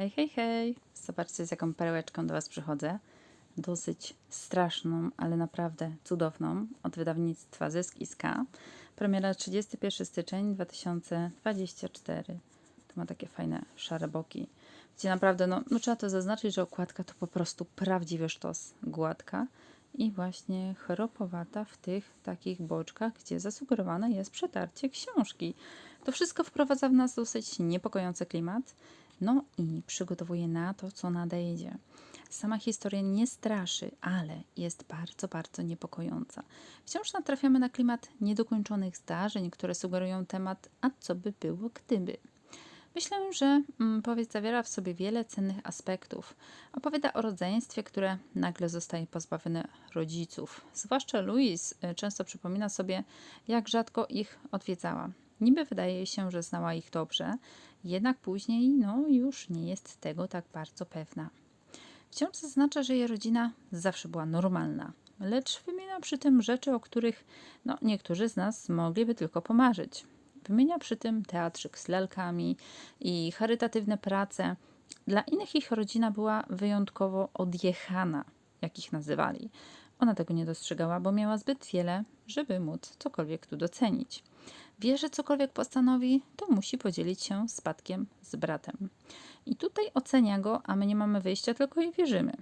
Hej, hej, hej! Zobaczcie, z jaką perełeczką do Was przychodzę. Dosyć straszną, ale naprawdę cudowną. Od wydawnictwa Zysk i Ska. Premiera 31 styczeń 2024. Tu ma takie fajne szare boki. Gdzie naprawdę, no, no trzeba to zaznaczyć, że okładka to po prostu prawdziwy sztos. Gładka i właśnie chropowata w tych takich boczkach, gdzie zasugerowane jest przetarcie książki. To wszystko wprowadza w nas dosyć niepokojący klimat, no i przygotowuje na to, co nadejdzie. Sama historia nie straszy, ale jest bardzo, bardzo niepokojąca. Wciąż natrafiamy na klimat niedokończonych zdarzeń, które sugerują temat, a co by było gdyby. Myślę, że mm, powieść zawiera w sobie wiele cennych aspektów. Opowiada o rodzeństwie, które nagle zostaje pozbawione rodziców. Zwłaszcza Louise y, często przypomina sobie, jak rzadko ich odwiedzała. Niby wydaje się, że znała ich dobrze, jednak później no, już nie jest tego tak bardzo pewna. Wciąż zaznacza, że jej rodzina zawsze była normalna, lecz wymienia przy tym rzeczy, o których no, niektórzy z nas mogliby tylko pomarzyć. Wymienia przy tym teatrzyk z lalkami i charytatywne prace. Dla innych ich rodzina była wyjątkowo odjechana, jak ich nazywali. Ona tego nie dostrzegała, bo miała zbyt wiele, żeby móc cokolwiek tu docenić. Wie, że cokolwiek postanowi, to musi podzielić się spadkiem z bratem. I tutaj ocenia go, a my nie mamy wyjścia, tylko jej wierzymy.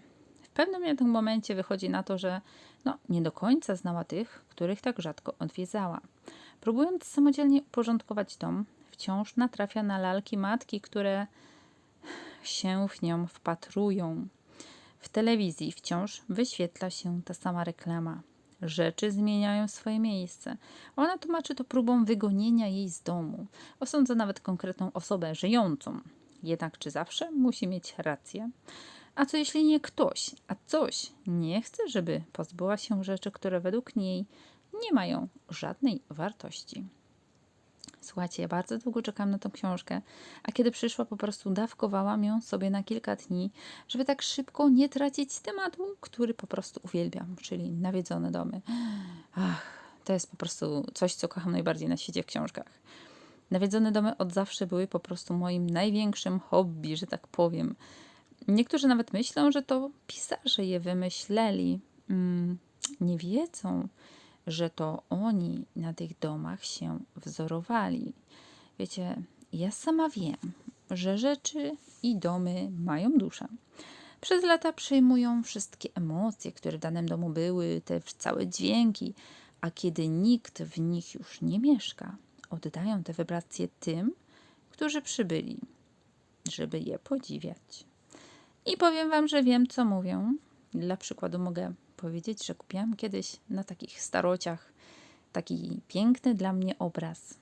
W pewnym jednak momencie wychodzi na to, że no, nie do końca znała tych, których tak rzadko odwiedzała. Próbując samodzielnie uporządkować dom, wciąż natrafia na lalki matki, które się w nią wpatrują. W telewizji wciąż wyświetla się ta sama reklama. Rzeczy zmieniają swoje miejsce. Ona tłumaczy to próbą wygonienia jej z domu. Osądza nawet konkretną osobę żyjącą. Jednak czy zawsze musi mieć rację? A co jeśli nie ktoś, a coś nie chce, żeby pozbyła się rzeczy, które według niej nie mają żadnej wartości? Słuchajcie, ja bardzo długo czekałam na tą książkę, a kiedy przyszła, po prostu dawkowałam ją sobie na kilka dni, żeby tak szybko nie tracić tematu, który po prostu uwielbiam, czyli nawiedzone domy. Ach, to jest po prostu coś, co kocham najbardziej na świecie w książkach. Nawiedzone domy od zawsze były po prostu moim największym hobby, że tak powiem. Niektórzy nawet myślą, że to pisarze je wymyśleli. Mm, nie wiedzą, że to oni na tych domach się wzorowali. Wiecie, ja sama wiem, że rzeczy i domy mają duszę. Przez lata przyjmują wszystkie emocje, które w danym domu były, te całe dźwięki, a kiedy nikt w nich już nie mieszka, oddają te wibracje tym, którzy przybyli, żeby je podziwiać. I powiem Wam, że wiem, co mówię. Dla przykładu mogę powiedzieć, że kupiłam kiedyś na takich starociach taki piękny dla mnie obraz.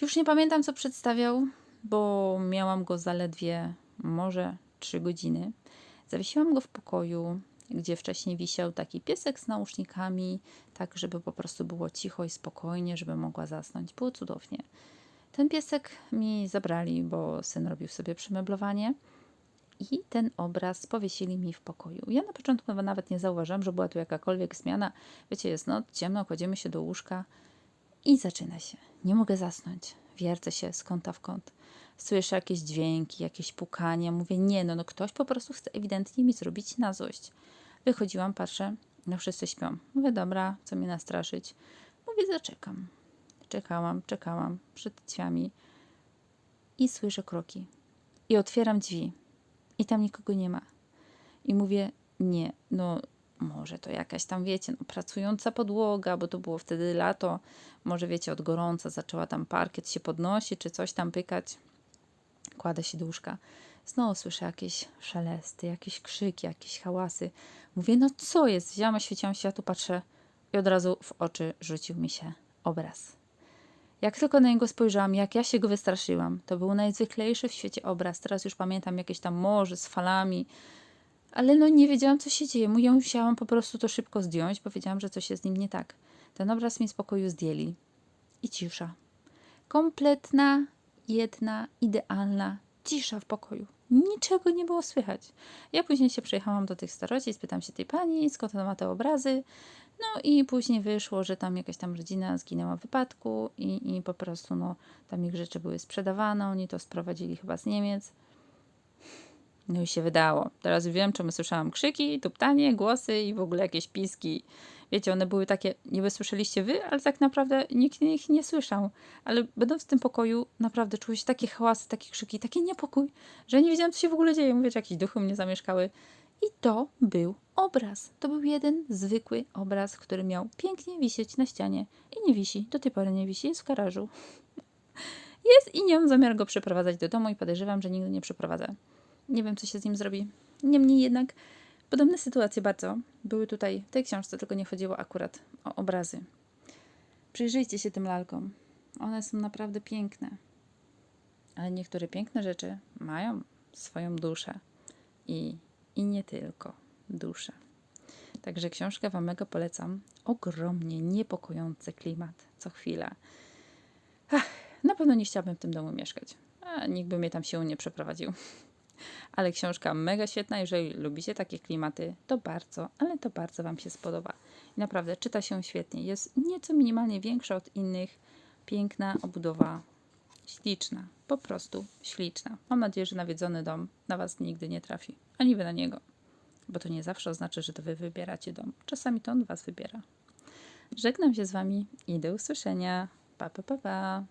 Już nie pamiętam, co przedstawiał, bo miałam go zaledwie może trzy godziny. Zawiesiłam go w pokoju, gdzie wcześniej wisiał taki piesek z nausznikami, tak żeby po prostu było cicho i spokojnie, żeby mogła zasnąć. Było cudownie. Ten piesek mi zabrali, bo syn robił sobie przemeblowanie i ten obraz powiesili mi w pokoju. Ja na początku nawet nie zauważyłam, że była tu jakakolwiek zmiana. Wiecie, jest noc, ciemno, kładziemy się do łóżka i zaczyna się. Nie mogę zasnąć. Wiercę się z kąta w kąt. Słyszę jakieś dźwięki, jakieś pukania. Mówię, nie, no, no ktoś po prostu chce ewidentnie mi zrobić na złość. Wychodziłam, patrzę, no wszyscy śpią. Mówię, dobra, co mnie nastraszyć? Mówię, zaczekam. Czekałam, czekałam przed drzwiami i słyszę kroki. I otwieram drzwi i tam nikogo nie ma. I mówię, nie, no może to jakaś tam, wiecie, no, pracująca podłoga, bo to było wtedy lato, może wiecie, od gorąca zaczęła tam parkiet się podnosi, czy coś tam pykać. Kładę się do łóżka. Znowu słyszę jakieś szelesty, jakieś krzyki, jakieś hałasy. Mówię, no co jest? Wziąłam, oświeciłam światło, patrzę i od razu w oczy rzucił mi się obraz. Jak tylko na niego spojrzałam, jak ja się go wystraszyłam, to był najzwyklejszy w świecie obraz. Teraz już pamiętam jakieś tam morze z falami, ale no nie wiedziałam, co się dzieje. Ja musiałam po prostu to szybko zdjąć, bo wiedziałam, że coś jest z nim nie tak. Ten obraz mi z pokoju zdjęli. I cisza. Kompletna, jedna, idealna cisza w pokoju. Niczego nie było słychać. Ja później się przejechałam do tych staroci, spytam się tej pani, skąd ona ma te obrazy. No i później wyszło, że tam jakaś tam rodzina zginęła w wypadku i, i po prostu no, tam ich rzeczy były sprzedawane, oni to sprowadzili chyba z Niemiec. No i się wydało. Teraz wiem, czemu słyszałam krzyki, tuptanie, głosy i w ogóle jakieś piski. Wiecie, one były takie, niby słyszeliście wy, ale tak naprawdę nikt ich nie słyszał. Ale będąc w tym pokoju, naprawdę czuły się takie hałasy, takie krzyki, taki niepokój, że nie wiedziałam, co się w ogóle dzieje. Mówię, że jakieś duchy mnie zamieszkały. I to był obraz. To był jeden zwykły obraz, który miał pięknie wisieć na ścianie. I nie wisi, do tej pory nie wisi, jest w garażu. Jest i nie mam zamiaru go przeprowadzać do domu i podejrzewam, że nigdy nie przeprowadzę. Nie wiem, co się z nim zrobi. Niemniej jednak podobne sytuacje bardzo były tutaj w tej książce, tylko nie chodziło akurat o obrazy. Przyjrzyjcie się tym lalkom. One są naprawdę piękne. Ale niektóre piękne rzeczy mają swoją duszę. I, i nie tylko duszę. Także książkę Wam mega polecam. Ogromnie niepokojący klimat co chwila. Ach, na pewno nie chciałabym w tym domu mieszkać. A nikt by mnie tam siłą nie przeprowadził. Ale książka mega świetna. Jeżeli lubicie takie klimaty, to bardzo, ale to bardzo Wam się spodoba. I naprawdę czyta się świetnie. Jest nieco minimalnie większa od innych. Piękna obudowa, śliczna, po prostu śliczna. Mam nadzieję, że nawiedzony dom na Was nigdy nie trafi, ani Wy na niego. Bo to nie zawsze oznacza, że to Wy wybieracie dom. Czasami to on Was wybiera. Żegnam się z Wami i do usłyszenia. Pa, pa, pa, pa.